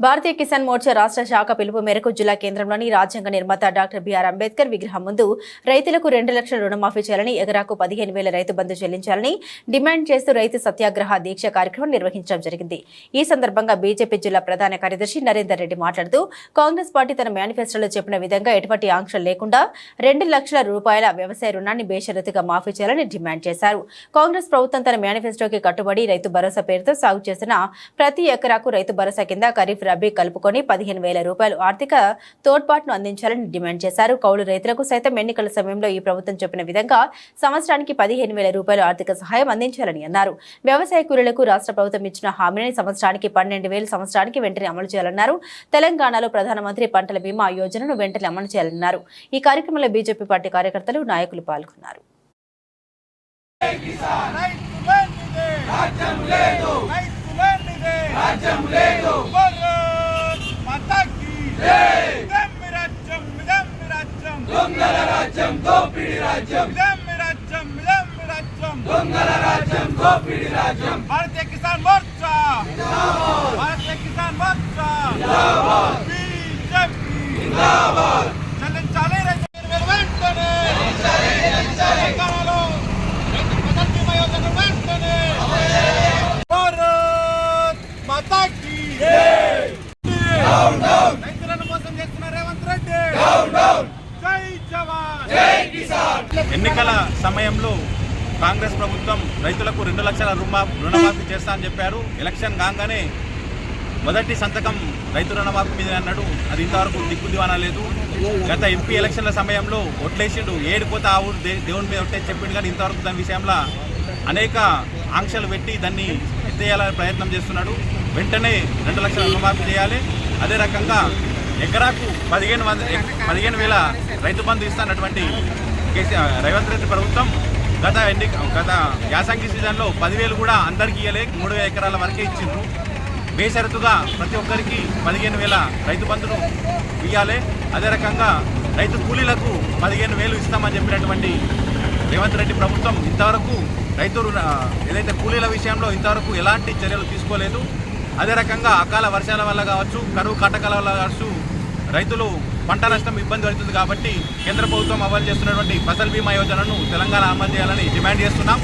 భారతీయ కిసాన్ మోర్చా రాష్ట్ర శాఖ పిలుపు మేరకు జిల్లా కేంద్రంలోని రాజ్యాంగ నిర్మాత డాక్టర్ బిఆర్ అంబేద్కర్ విగ్రహం ముందు రైతులకు రెండు లక్షల రుణమాఫీ చేయాలని ఎకరాకు పదిహేను వేల రైతు బంధు చెల్లించాలని డిమాండ్ చేస్తూ రైతు సత్యాగ్రహ దీక్ష కార్యక్రమం నిర్వహించడం జరిగింది. ఈ సందర్భంగా బీజేపీ జిల్లా ప్రధాన కార్యదర్శి నరేందర్ రెడ్డి మాట్లాడుతూ కాంగ్రెస్ పార్టీ తన మేనిఫెస్టోలో చెప్పిన విధంగా ఎటువంటి ఆంక్షలు లేకుండా రెండు లక్షల రూపాయల వ్యవసాయ రుణాన్ని బేషరతుగా మాఫీ చేయాలని డిమాండ్ చేశారు. కాంగ్రెస్ ప్రభుత్వం తన మేనిఫెస్టోకి కట్టుబడి రైతు భరోసా పేరుతో సాగు చేసిన ప్రతి ఎకరాకు రైతు భరోసా కింద ఖరీఫ్ రబీ కలుపుకొని పదిహేను వేల రూపాయలు ఆర్థిక తోడ్పాటును అందించాలని డిమాండ్ చేశారు. కౌలు రైతులకు సైతం ఎన్నికల సమయంలో ఈ ప్రభుత్వం చెప్పిన విధంగా సంవత్సరానికి పదిహేను వేల రూపాయలు ఆర్థిక సహాయం అందించాలని అన్నారు. వ్యవసాయ కూలీలకు రాష్ట్ర ప్రభుత్వం ఇచ్చిన హామీని సంవత్సరానికి పన్నెండు వేలు సంవత్సరానికి వెంటనే అమలు చేయాలన్నారు. తెలంగాణలో ప్రధానమంత్రి పంటల బీమా యోజనను వెంటనే అమలు చేయాలన్నారు. ఈ కార్యక్రమంలో బీజేపీ పార్టీ కార్యకర్తలు నాయకులు పాల్గొన్నారు. రాజ్యం లేదు! రాజ్యం లేదు! రాజ్యం దోపిడి రాజ్యం ఇదమ్మి రాజ్యం ఇదమ్మి రాజ్యం దొంగల రాజ్యం దోపిడి రాజ్యం భారతీయ కిసాన్ మోర్చా జిందాబాద్ భారతీయ కిసాన్ మోర్చా జిందాబాద్ బీజేపీ జిందాబాద్ చెల్లించాలి రైతు వెంటనే తెలంగాణలో రైతు ఫసల్ బీమా యోజన వెంటనే భారత్ మాతా కీ రైతులను మోసం చేస్తున్న రేవంత్ రెడ్డి జై జవాన్ జై కిసాన్ ఎన్నికల సమయంలో కాంగ్రెస్ ప్రభుత్వం రైతులకు రెండు లక్షల రుణమా రుణమాఫీ చేస్తా అని చెప్పారు. ఎలక్షన్ కాగానే మొదటి సంతకం రైతు రుణమాఫీ మీద అన్నాడు. అది ఇంతవరకు దిక్కు దివానా లేదు. గత ఎంపీ ఎలక్షన్ల సమయంలో ఒట్లేసిండు. ఏడు కోత ఆ ఊరు దే- దేవుని మీద ఒట్టే చెప్పిండు. కానీ ఇంతవరకు దాని విషయంలో అనేక ఆంక్షలు పెట్టి దాన్ని ఎత్తేయాలని ప్రయత్నం చేస్తున్నాడు. వెంటనే రెండు లక్షల రుణమాఫీ చేయాలి. అదే రకంగా ఎకరాకు పదిహేను వంద పదిహేను వేల రైతు బంధు ఇస్తున్నటువంటి కేసీఆర్ రేవంత్ రెడ్డి ప్రభుత్వం గత ఎన్ని గత యాసంగి సీజన్లో పదివేలు కూడా అందరికీ ఇవ్వలే మూడు వేల ఎకరాల వరకే ఇచ్చిండ్రు. బేషరతుగా ప్రతి ఒక్కరికి పదిహేను వేల రైతు బంధును ఇవ్వాలి అదే రకంగా రైతు కూలీలకు పదిహేను వేలు ఇస్తామని చెప్పినటువంటి రేవంత్ రెడ్డి ప్రభుత్వం ఇంతవరకు రైతు ఏదైతే కూలీల విషయంలో ఇంతవరకు ఎలాంటి చర్యలు తీసుకోలేదు. అదే రకంగా అకాల వర్షాల వల్ల కావచ్చు కరువు కాటకాల వల్ల కావచ్చు రైతులు పంట నష్టం ఇబ్బంది పడుతుంది కాబట్టి కేంద్ర ప్రభుత్వం అమలు చేస్తున్నటువంటి ఫసల్ బీమా యోజనను తెలంగాణ అమలు చేయాలని డిమాండ్ చేస్తున్నాం.